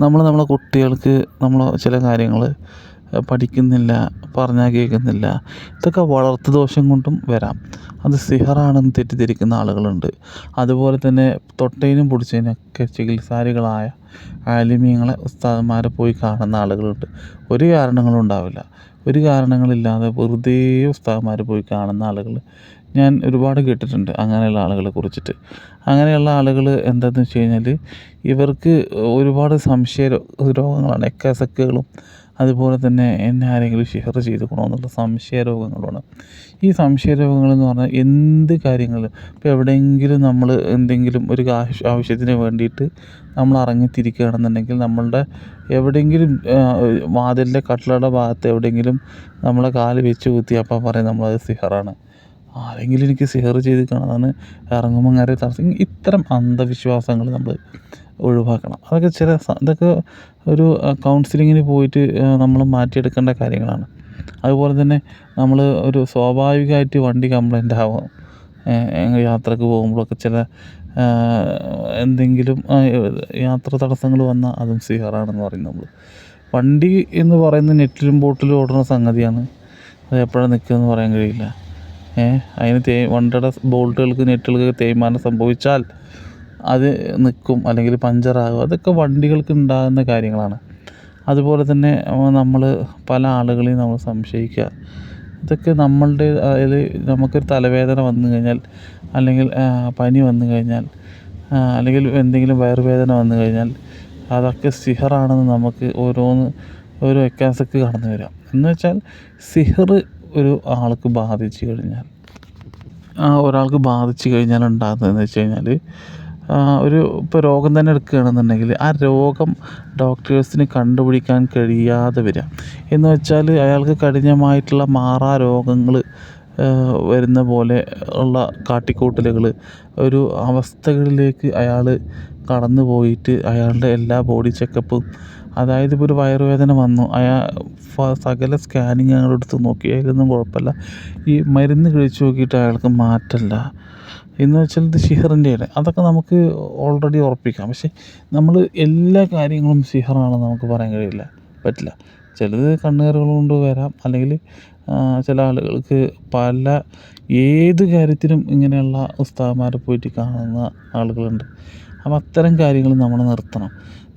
നമ്മൾ നമ്മളെ കുട്ടികൾക്ക് നമ്മൾ ചില കാര്യങ്ങൾ പഠിക്കുന്നില്ല പറഞ്ഞാൽ കേൾക്കുന്നില്ല ഇതൊക്കെ വളർത്തു ദോഷം കൊണ്ടും വരാം. അത് സിഹറാണെന്ന് തെറ്റിദ്ധരിക്കുന്ന ആളുകളുണ്ട്. അതുപോലെ തന്നെ തൊട്ടതിനും പിടിച്ചതിനൊക്കെ ചികിത്സാരികളായ ആലിമീങ്ങളെ ഉസ്താദന്മാരെ പോയി കാണുന്ന ആളുകളുണ്ട്. ഒരു കാരണങ്ങളും ഉണ്ടാവില്ല. ഒരു കാരണങ്ങളില്ലാതെ വെറുതെ ഉസ്താദന്മാരെ പോയി കാണുന്ന ആളുകൾ ഞാൻ ഒരുപാട് കേട്ടിട്ടുണ്ട് അങ്ങനെയുള്ള ആളുകളെ കുറിച്ചിട്ട്. അങ്ങനെയുള്ള ആളുകൾ എന്താണെന്ന് വെച്ച് കഴിഞ്ഞാൽ ഇവർക്ക് ഒരുപാട് സംശയ രോഗങ്ങളാണ്. എക്കസക്കുകളും അതുപോലെ തന്നെ എന്നെ ആരെങ്കിലും ഷെയർ ചെയ്തുക്കണോ എന്നുള്ള സംശയ രോഗങ്ങളുമാണ് ഈ സംശയ രോഗങ്ങളെന്ന് പറഞ്ഞാൽ എന്ത് കാര്യങ്ങളും ഇപ്പോൾ എവിടെയെങ്കിലും നമ്മൾ എന്തെങ്കിലും ഒരു ആവശ്യത്തിന് വേണ്ടിയിട്ട് നമ്മൾ ഇറങ്ങിത്തിരിക്കുകയാണെന്നുണ്ടെങ്കിൽ നമ്മളുടെ എവിടെയെങ്കിലും വാതിലിന്റെ കട്ടിലയുടെ ഭാഗത്ത് എവിടെയെങ്കിലും നമ്മളെ കാൽ വെച്ച് കുത്തി അപ്പം പറയും നമ്മളത് സിഹറാണ്. ആരെങ്കിലും എനിക്ക് സിഹർ ചെയ്ത് കാണാതാണ് ഇറങ്ങുമ്പോൾ അങ്ങനെ തടസ്സം ഇത്തരം അന്ധവിശ്വാസങ്ങൾ നമ്മൾ ഒഴിവാക്കണം. അതൊക്കെ ചില ഇതൊക്കെ ഒരു കൗൺസിലിങ്ങിന് പോയിട്ട് നമ്മൾ മാറ്റിയെടുക്കേണ്ട കാര്യങ്ങളാണ്. അതുപോലെ തന്നെ നമ്മൾ ഒരു സ്വാഭാവികമായിട്ട് വണ്ടി കംപ്ലൈന്റ് ആവാം. യാത്രയ്ക്ക് പോകുമ്പോഴൊക്കെ ചില എന്തെങ്കിലും യാത്ര തടസ്സങ്ങൾ വന്നാൽ അതും സിഹറാണെന്ന് പറയും നമ്മൾ വണ്ടി എന്ന് പറയുന്നത് നെറ്റിലും ബോട്ടിലും ഓടുന്ന സംഗതിയാണ്. അത് എപ്പോഴാണ് നിൽക്കുമെന്ന് പറയാൻ കഴിയില്ല. ഏഹ് അതിന് തേ വണ്ടിയുടെ ബോൾട്ടുകൾക്ക് നെറ്റുകൾക്ക് തേയ്മാനം സംഭവിച്ചാൽ അത് നിൽക്കും അല്ലെങ്കിൽ പഞ്ചറാകും അതൊക്കെ വണ്ടികൾക്ക് ഉണ്ടാകുന്ന കാര്യങ്ങളാണ്. അതുപോലെ തന്നെ നമ്മൾ പല ആളുകളെയും നമ്മൾ സംശയിക്കുക. ഇതൊക്കെ നമ്മളുടെ അതായത് നമുക്കൊരു തലവേദന വന്നു കഴിഞ്ഞാൽ അല്ലെങ്കിൽ പനി വന്നു കഴിഞ്ഞാൽ അല്ലെങ്കിൽ എന്തെങ്കിലും വയറുവേദന വന്നു കഴിഞ്ഞാൽ അതൊക്കെ സിഹറാണെന്ന് നമുക്ക് ഓരോന്ന് ഓരോ എക്കാസക്ക് കടന്നു വരാം. എന്ന് വെച്ചാൽ സിഹർ ഒരു ആൾക്ക് ബാധിച്ചു കഴിഞ്ഞാൽ ഒരാൾക്ക് ബാധിച്ചു കഴിഞ്ഞാൽ ഉണ്ടാകുന്നതെന്ന് വെച്ച് കഴിഞ്ഞാൽ ഒരു ഇപ്പോൾ രോഗം തന്നെ എടുക്കുകയാണെന്നുണ്ടെങ്കിൽ ആ രോഗം ഡോക്ടേഴ്സിന് കണ്ടുപിടിക്കാൻ കഴിയാതെ വരിക. എന്ന് വെച്ചാൽ അയാൾക്ക് കഠിനമായിട്ടുള്ള മാറാ രോഗങ്ങൾ വരുന്ന പോലെ ഉള്ള കാട്ടിക്കൂട്ടലുകൾ ഒരു അവസ്ഥകളിലേക്ക് അയാൾ കടന്നു പോയിട്ട് അയാളുടെ എല്ലാ ബോഡി ചെക്കപ്പും അതായത് ഇപ്പോൾ ഒരു വയറുവേദന വന്നു. അയാൾ സകല സ്കാനിങ് ഞങ്ങൾ എടുത്ത് നോക്കി. അതിലൊന്നും കുഴപ്പമില്ല. ഈ മരുന്ന് കഴിച്ച് നോക്കിയിട്ട് അയാൾക്ക് മാറ്റമില്ല. എന്ന് വെച്ചാൽ ഇത് സിഹറിന്റെയാണ് അതൊക്കെ നമുക്ക് ഓൾറെഡി ഉറപ്പിക്കാം. പക്ഷേ നമ്മൾ എല്ലാ കാര്യങ്ങളും സിഹറാണെന്ന് നമുക്ക് പറയാൻ കഴിയില്ല. പറ്റില്ല. ചിലത് കണ്ണുകറുകൾ കൊണ്ട് വരാം. അല്ലെങ്കിൽ ചില ആളുകൾക്ക് പല ഏത് കാര്യത്തിനും ഇങ്ങനെയുള്ള ഉസ്താവന്മാരെ പോയിട്ട് കാണുന്ന ആളുകളുണ്ട്. അപ്പം അത്തരം കാര്യങ്ങൾ നമ്മൾ നിർത്തണം.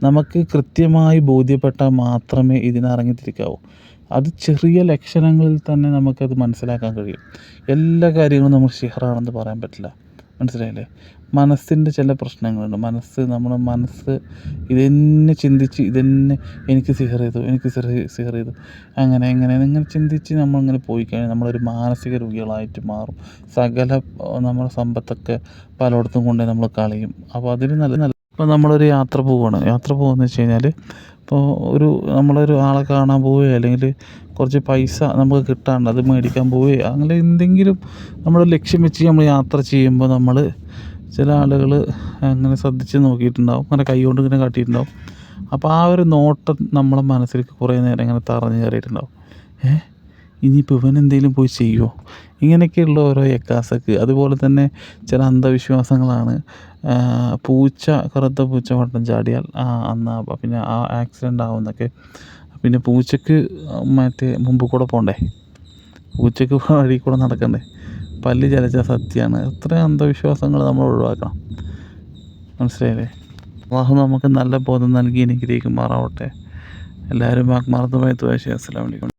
നമുക്ക് കൃത്യമായി ബോധ്യപ്പെട്ടാൽ മാത്രമേ ഇതിനിറങ്ങിത്തിരിക്കാവൂ അത് ചെറിയ ലക്ഷണങ്ങളിൽ തന്നെ നമുക്കത് മനസ്സിലാക്കാൻ കഴിയും. എല്ലാ കാര്യങ്ങളും നമ്മൾ സിഹറാണെന്ന് പറയാൻ പറ്റില്ല. മനസ്സിലായില്ലേ? മനസ്സിന്റെ ചില പ്രശ്നങ്ങളുണ്ട്. മനസ്സ് നമ്മുടെ മനസ്സ് ഇതന്നെ ചിന്തിച്ച് ഇതന്നെ എനിക്ക് സിഹർ ചെയ്തു എനിക്ക് സിഹർ ചെയ്തു അങ്ങനെ അങ്ങനെ ഇങ്ങനെ ചിന്തിച്ച് നമ്മളിങ്ങനെ പോയി കഴിഞ്ഞാൽ നമ്മളൊരു മാനസിക രോഗികളായിട്ട് മാറും. സകല നമ്മുടെ സമ്പത്തൊക്കെ പലയിടത്തും കൊണ്ടുപോയി നമ്മൾ കളയും. അപ്പോൾ അതിന് നല്ല നല്ല ഇപ്പോൾ നമ്മളൊരു യാത്ര പോവുകയാണ് യാത്ര പോകുകയെന്ന് വെച്ച് കഴിഞ്ഞാൽ ഇപ്പോൾ ഒരു നമ്മളൊരു ആളെ കാണാൻ പോവുകയോ അല്ലെങ്കിൽ കുറച്ച് പൈസ നമുക്ക് കിട്ടാണ്ട് അത് മേടിക്കാൻ പോവുകയോ അങ്ങനെ എന്തെങ്കിലും നമ്മൾ ലക്ഷ്യം വെച്ച് നമ്മൾ യാത്ര ചെയ്യുമ്പോൾ നമ്മൾ ചില ആളുകൾ അങ്ങനെ ശ്രദ്ധിച്ച് നോക്കിയിട്ടുണ്ടാവും അങ്ങനെ കൈ കൊണ്ട് ഇങ്ങനെ കാട്ടിയിട്ടുണ്ടാവും. അപ്പോൾ ആ ഒരു നോട്ടം നമ്മളെ മനസ്സിലേക്ക് കുറേ നേരം ഇങ്ങനെ തറഞ്ഞു കയറിയിട്ടുണ്ടാവും. ഏ? ഇനിയിപ്പോൾ ഇവൻ എന്തെങ്കിലും പോയി ചെയ്യുമോ ഇങ്ങനെയൊക്കെയുള്ള ഓരോ എക്കാസക്ക് അതുപോലെ തന്നെ ചില അന്ധവിശ്വാസങ്ങളാണ്. പൂച്ച കറുത്ത പൂച്ച വട്ടം ചാടിയാൽ ആ അന്ന് പിന്നെ ആ ആക്സിഡന്റ് ആവുമെന്നൊക്കെ പിന്നെ പൂച്ചക്ക് മറ്റേ മുമ്പ് കൂടെ പോകണ്ടേ പൂച്ചക്ക് വഴി കൂടെ നടക്കണ്ടേ? പല്ല് ചലച്ച സത്യമാണ് അത്രയും അന്ധവിശ്വാസങ്ങൾ നമ്മൾ ഒഴിവാക്കണം. മനസ്സിലായില്ലേ? അള്ളാഹു നമുക്ക് നല്ല ബോധം നൽകി അനുഗ്രഹിക്കുമാറാവട്ടെ. എല്ലാവരും ആത്മാർത്ഥമായി തുവാശി അസ്സലാമു അലൈക്കും.